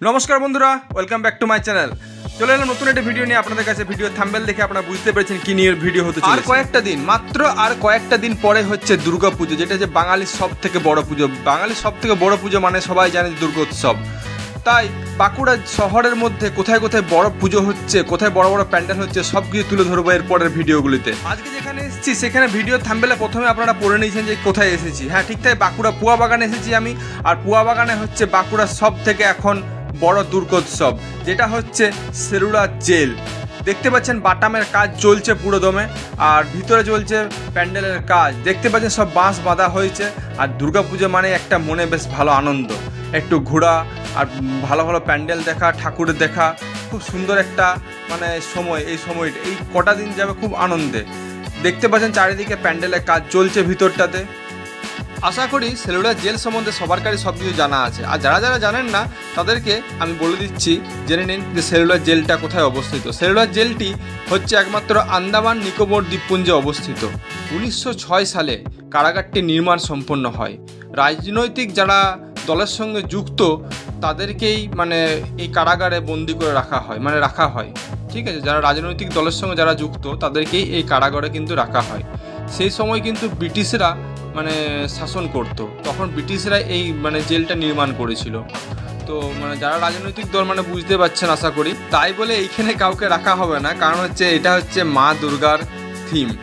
নমস্কার বন্ধুরা welcome back to my channel চলে এলাম নতুন একটা ভিডিও নিয়ে আপনাদের কাছে। ভিডিও থাম্বেল দেখে আপনারা বুঝতে পেরেছেন কি নিয়ে ভিডিও হতে চলেছে। আর কয়েকটা দিন মাত্র আর কয়েকটা দিন পরে হচ্ছে দুর্গা পুজো যেটা যে বাঙালির সব থেকে বড় পুজো। বাঙালির সব থেকে বড় পুজো মানে সবাই জানে দুর্গোৎসব তাই বাঁকুড়া শহরের মধ্যে কোথায় কোথায় বড় পুজো হচ্ছে কোথায় বড় বড় প্যান্ডেল হচ্ছে সব কিছু তুলে ধরবো এর পরের ভিডিওগুলিতে আজকে যেখানে এসেছি সেখানে ভিডিও থাম্বেলে প্রথমে আপনারা পড়ে নিয়েছেন যে কোথায় এসেছি। হ্যাঁ ঠিক তাই বাঁকুড়া পুয়া বাগানে এসেছি আমি। আর পুয়া বাগানে হচ্ছে বাঁকুড়ার সব থেকে এখন বড় দুর্গোৎসব, যেটা হচ্ছে সেলুলার জেল। দেখতে পাচ্ছেন বাটামের কাজ চলছে পুরো দমে আর ভিতরে চলছে প্যান্ডেলের কাজ। দেখতে পাচ্ছেন সব বাঁশ বাঁধা হয়েছে, আর দুর্গাপুজো মানে একটা মনে বেশ ভালো আনন্দ। একটু ঘোরা, আর ভালো ভালো প্যান্ডেল দেখা, ঠাকুর দেখা, খুব সুন্দর একটা মানে সময়, এই সময়টা এই কটা দিন যাবে খুব আনন্দে। দেখতে পাচ্ছেন চারিদিকে প্যান্ডেলের কাজ চলছে ভিতরটাতে। আশা করি সেলুলার জেল সম্বন্ধে সবার কাছে সব কিছু জানা আছে। আর যারা যারা জানেন না, তাদেরকে আমি বলে দিচ্ছি, জেনে নিন যে সেলুলার জেলটা কোথায় অবস্থিত। সেলুলার জেলটি হচ্ছে একমাত্র আন্দামান নিকোবর দ্বীপপুঞ্জে অবস্থিত। উনিশশো ছয় সালে কারাগারটি নির্মাণ সম্পন্ন হয়। রাজনৈতিক যারা দলের সঙ্গে যুক্ত, তাদেরকেই মানে এই কারাগারে বন্দি করে রাখা হয় মানে রাখা হয়। ঠিক আছে, যারা রাজনৈতিক দলের সঙ্গে যারা যুক্ত, তাদেরকেই এই কারাগারে কিন্তু রাখা হয়। সেই সময় কিন্তু ব্রিটিশরা মানে শাসন করতো। তখন ব্রিটিশরা এই মানে জেলটা নির্মাণ করেছিল। তো মানে যারা রাজনৈতিক দল মানে বুঝতে পারছেন আশা করি, তাই বলে এইখানে কাউকে রাখা হবে না। কারণ হচ্ছে, এটা হচ্ছে মা দুর্গার থিম।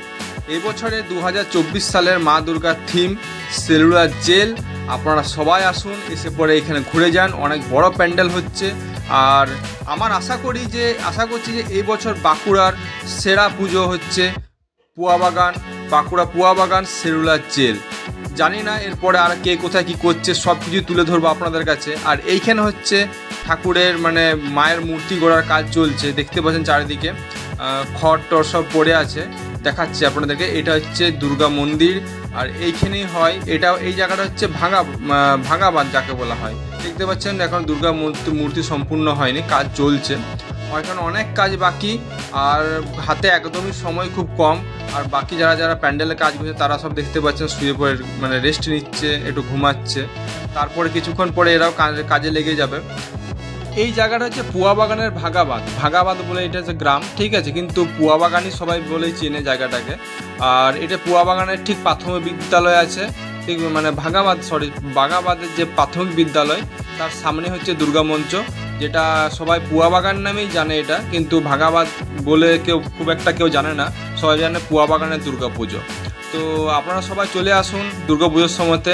এবছরে দু হাজার চব্বিশ সালের মা দুর্গার থিম, সেলুলার জেল। আপনারা সবাই আসুন, এসে পরে এখানে ঘুরে যান। অনেক বড় প্যান্ডেল হচ্ছে। আর আমার আশা করি যে, আশা করছি যে, এই বছর বাঁকুড়ার সেরা পুজো হচ্ছে পুয়া বাগান বাঁকুড়া পুয়া বাগান সেলুলার জেল। জানি না এরপরে আর কে কোথায় কি করছে সব কিছু তুলে ধরবো আপনাদের কাছে। আর এইখানে হচ্ছে ঠাকুরের মানে মায়ের মূর্তি গড়ার কাজ চলছে দেখতে পাচ্ছেন চারিদিকে। খড় টর সব পড়ে আছে দেখাচ্ছি আপনাদেরকে। এটা হচ্ছে দুর্গা মন্দির আর এইখানেই হয় এটা এই জায়গাটা হচ্ছে ভাঙা আহ, ভাঙাবাদ যাকে বলা হয়। দেখতে পাচ্ছেন এখন দুর্গা মূর্তি মূর্তি সম্পূর্ণ হয়নি কাজ চলছে। এখানে অনেক কাজ বাকি, আর হাতে একদমই সময় খুব কম। আর বাকি যারা যারা প্যান্ডেলের কাজ করছে, তারা সব দেখতে পাচ্ছেন শুয়ে পড়ে মানে রেস্ট নিচ্ছে, একটু ঘুমাচ্ছে। তারপরে কিছুক্ষণ পরে এরাও কাজে- কাজে লেগে যাবে। এই জায়গাটা হচ্ছে পুয়া বাগানের ভাগাবাদ ভাগাবাদ বলে এটা হচ্ছে গ্রাম, ঠিক আছে? কিন্তু পুয়া বাগানই সবাই বলেই চেনে জায়গাটাকে। আর এটা পুয়া বাগানের ঠিক প্রাথমিক বিদ্যালয় আছে। ঠিক মানে ভাগাবাদ সরি বাগাবাদের যে প্রাথমিক বিদ্যালয়, তার সামনে হচ্ছে দুর্গা মঞ্চ। যেটা সবাই পুয়া বাগান নামেই জানে এটা, কিন্তু ভাগাবাদ বলে কেউ, খুব একটা কেউ জানে না। সবাই জানে পুয়া বাগানের দুর্গা পুজো তো আপনারা সবাই চলে আসুন দুর্গা পুজোর সময়তে।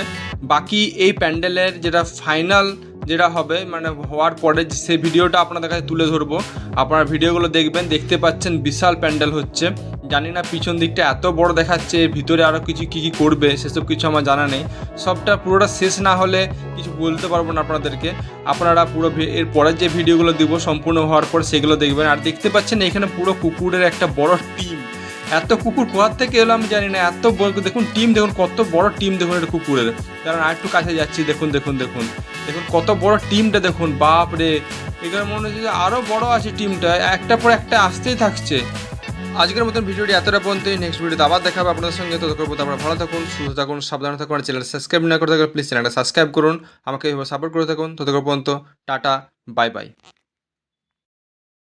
বাকি এই প্যান্ডেলের যেটা ফাইনাল যেটা হবে মানে হওয়ার পরে সেই ভিডিওটা আপনাদের কাছে তুলে ধরবো। আপনারা ভিডিওগুলো দেখবেন, দেখতে পাচ্ছেন বিশাল প্যান্ডেল হচ্ছে। জানি না পিছন দিকটা এত বড় দেখাচ্ছে ভিতরে আরও কিছু কী কী করবে, সেসব কিছু আমার জানা নেই। সবটা পুরোটা শেষ না হলে কিছু বলতে পারব না আপনাদেরকে। আপনারা পুরো এর পরের যে ভিডিওগুলো দিব, সম্পূর্ণ হওয়ার পর সেগুলো দেখবেন। আর দেখতে পাচ্ছেন এখানে পুরো কুকুরের একটা বড় টিম। এত কুকুর কোথার থেকে এলো আমি জানি না, এত দেখুন টিম, দেখুন কত বড় টিম, দেখুন এটা কুকুরের। কারণ আর একটু কাছে যাচ্ছি, দেখুন দেখুন দেখুন। দেখুন, কত বড় টিমটা দেখুন বাপ রে এখানে মনে হচ্ছে যে আরও বড় আছে টিমটা একটা পর একটা আসতেই থাকছে। আজকের মতন ভিডিওটি এতটা পর্যন্ত নেক্সট ভিডিওতে আবার দেখাবো আপনাদের সঙ্গে। তো পর্যন্ত আপনারা ভালো থাকুন, সুস্থ থাকুন, সাবধান থাকুন চ্যানেল সাবস্ক্রাইব না করে থাকলে প্লিজ চ্যানেলটা সাবস্ক্রাইব করুন। আমাকে সাপোর্ট করে থাকুন। ততক্ষণ পর্যন্ত টাটা বাই বাই